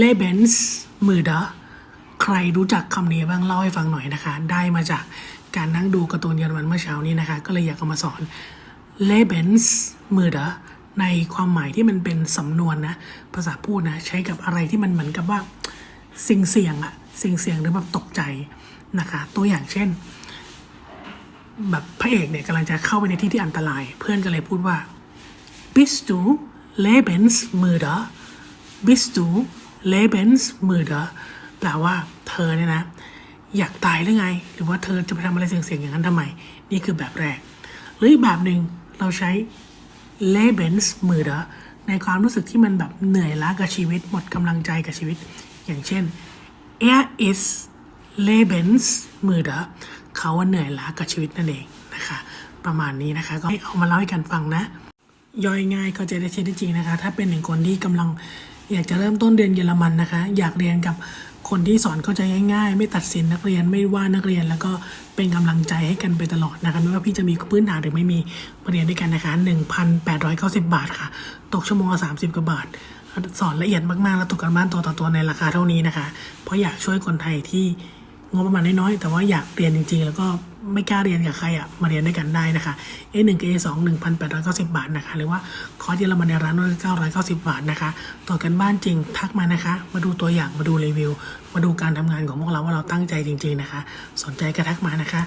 Lebens Müde ใครรู้จักคำนี้บ้างเล่าให้ฟังหน่อยนะคะ ได้มาจากการนั่งดูการ์ตูนเยอรมันเมื่อเช้านี้นะคะ ก็เลยอยากเอามาสอน Lebens Müde ในความหมายที่มันเป็นสำนวนนะ ภาษาพูดนะ ใช้กับอะไรที่มันเหมือนกับว่าสิ่งเสี่ยงอะสิ่งเสี่ยงหรือแบบตกใจนะคะ ตัวอย่างเช่น แบบพระเอกเนี่ยกำลังจะเข้าไปในที่ที่อันตราย เพื่อนก็เลยพูดว่า bist du lebensmüde bist du lebensmüde แปลว่าเธอเนี่ยนะ อยากตายหรือไง หรือว่าเธอจะไปทำอะไรเสี่ยงๆอย่างนั้นทำไม นี่คือแบบแรก หรืออีกแบบหนึ่งเราใช้ lebensmüde ในความรู้สึกที่มันแบบเหนื่อยล้ากับชีวิต หมดกำลังใจกับชีวิต อย่างเช่น er ist lebensmüde เขาว่าเหนื่อยล้ากับชีวิตนั่นเองนะคะ ประมาณนี้นะคะ ก็ให้เอามาเล่าให้กันฟังนะ ย่อยง่ายเข้าใจได้ใช้ได้จริงนะคะ ถ้าเป็นหนึ่งคนที่กำลังอยากจะเริ่มต้นเรียนเยอรมันนะคะ อยากเรียนกับคนที่สอนเข้าใจง่ายๆ ไม่ตัดสินนักเรียนไม่ว่านักเรียน แล้วก็เป็นกำลังใจให้กันไปตลอดนะคะไม่ว่าพี่จะมีพื้นฐานหรือไม่มีมาเรียนด้วยกันนะคะ 1,890 บาทค่ะ ตกชั่วโมงละ30กว่าบาท สอนละเอียดมากๆ แล้วตกกันบ้านตัวต่อตัวในราคาเท่านี้นะคะ เพราะอยากช่วยคนไทยที่ งบประมาณน้อยๆแต่ว่าอยากเรียนจริงๆ แล้วก็ไม่กล้าเรียนกับใครอะมาเรียนด้วยกันได้นะคะ A1 กับ A2 1,890 บาทนะคะ หรือว่าคอร์สเยอรมันในร้าน990 บาทนะคะต่อกันบ้านจริงทักมานะคะ มาดูตัวอย่างมาดูรีวิว มาดูการทำงานของพวกเราว่าเราตั้งใจจริง ๆนะคะ สนใจก็ทักมานะคะ